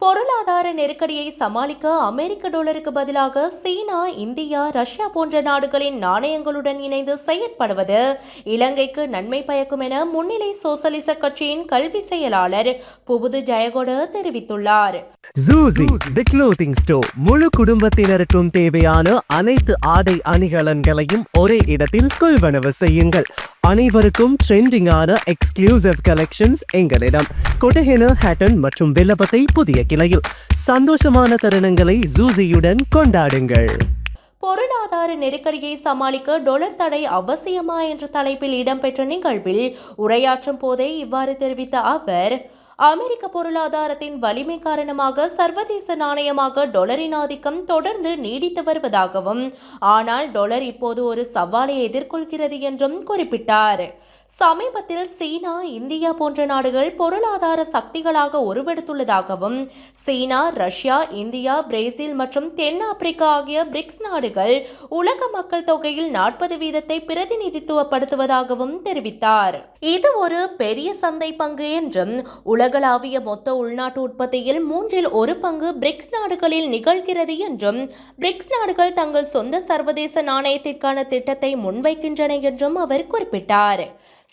பொருளாதார நெருக்கடியை சமாளிக்க அமெரிக்க டாலருக்கு பதிலாக சீனா இந்தியா ரஷ்யா போன்ற நாடுகளின் நாணயங்களுடன் இணைந்து செயற்படுவது இலங்கைக்கு நன்மை பயக்கும் என முன்னிலை சோசலிச கட்சியின் கல்வி செயலாளர் புபுது ஜெயகொட தெரிவித்துள்ளார். தி முழு குடும்பத்தினருக்கும் தேவையான அனைத்து ஆடை அணிகலன்களையும் ஒரே இடத்தில் கொள்வனவு செய்யுங்கள். அனைவருக்கும் ட்ரெண்டிங்கான எக்ஸ்க்ளூசிவ் கலெக்ஷன்ஸ் எங்களிடம். கொட்டஹென ஹேட்டன் மற்றும் வில்லபத்தை புதிய கிளையில் சந்தோஷமான தருணங்களை ஜூசியுடன் கொண்டாடுங்கள். பொருளாதார நெருக்கடியை சமாளிக்க டொலர் தடை அவசியமா என்ற தலைப்பில் இடம்பெற்ற நிகழ்வில் உரையாற்றும் போதே இவ்வாறு தெரிவித்த அவர் அமெரிக்க பொருளாதாரத்தின் வலிமை காரணமாக சர்வதேச நாணயமாக டொலரின் ஆதிக்கம் தொடர்ந்து நீடித்து வருவதாகவும் ஆனால் டொலர் இப்போது ஒரு சவாலை எதிர்கொள்கிறது என்றும் குறிப்பிட்டார். சமீபத்தில் சீனா இந்தியா போன்ற நாடுகள் பொருளாதார சக்திகளாக உருவெடுத்துள்ளதாகவும் சீனா ரஷ்யா இந்தியா பிரேசில் மற்றும் தென்னாப்பிரிக்கா ஆகிய பிரிக்ஸ் நாடுகள் உலக மக்கள் தொகையில் நாற்பது வீதத்தை பிரதிநிதித்துவப்படுத்துவதாகவும் தெரிவித்தார். இது ஒரு பெரிய சந்தை பங்கு என்றும் உலகளாவிய மொத்த உள்நாட்டு உற்பத்தியில் மூன்றில் ஒரு பங்கு பிரிக்ஸ் நாடுகளில் நிகழ்கிறது என்றும் பிரிக்ஸ் நாடுகள் தங்கள் சொந்த சர்வதேச நாணயத்திற்கான திட்டத்தை முன்வைக்கின்றன என்றும் அவர் குறிப்பிட்டார்.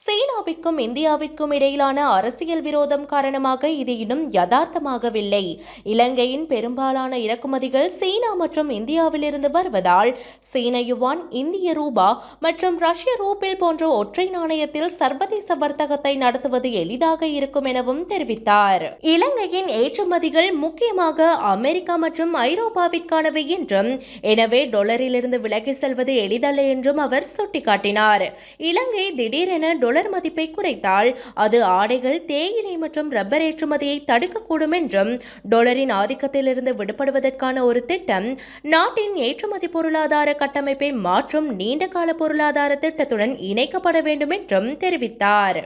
சீனாவிற்கும் இந்தியாவிற்கும் இடையிலான அரசியல் விரோதம் காரணமாக இது இன்னும் யதார்த்தமாகவில்லை. இலங்கையின் பெரும்பாலான இறக்குமதிகள் சீனா மற்றும் இந்தியாவிலிருந்து வருவதால் சீன யுவான் இந்திய ரூபா மற்றும் ரஷ்ய ரூபில் போன்ற ஒற்றை நாணயத்தில் சர்வதேச வர்த்தகத்தை நடத்துவது எளிதாக இருக்கும் எனவும் தெரிவித்தார். இலங்கையின் ஏற்றுமதிகள் முக்கியமாக அமெரிக்கா மற்றும் ஐரோப்பாவிற்கானவை என்றும் எனவே டொலரிலிருந்து விலகி செல்வது எளிதல்ல என்றும் அவர் சுட்டிக்காட்டினார். இலங்கை திடீரென டாலர் மதிப்பை குறைத்தால் அது ஆடைகள் தேயிலை மற்றும் ரப்பர் ஏற்றுமதியை தடுக்கக்கூடும் என்றும் டொலரின் ஆதிக்கத்திலிருந்து விடுபடுவதற்கான ஒரு திட்டம் நாட்டின் ஏற்றுமதி பொருளாதார கட்டமைப்பை மாற்றும் நீண்டகால பொருளாதார திட்டத்துடன் இணைக்கப்பட வேண்டும் என்றும் தெரிவித்தார்.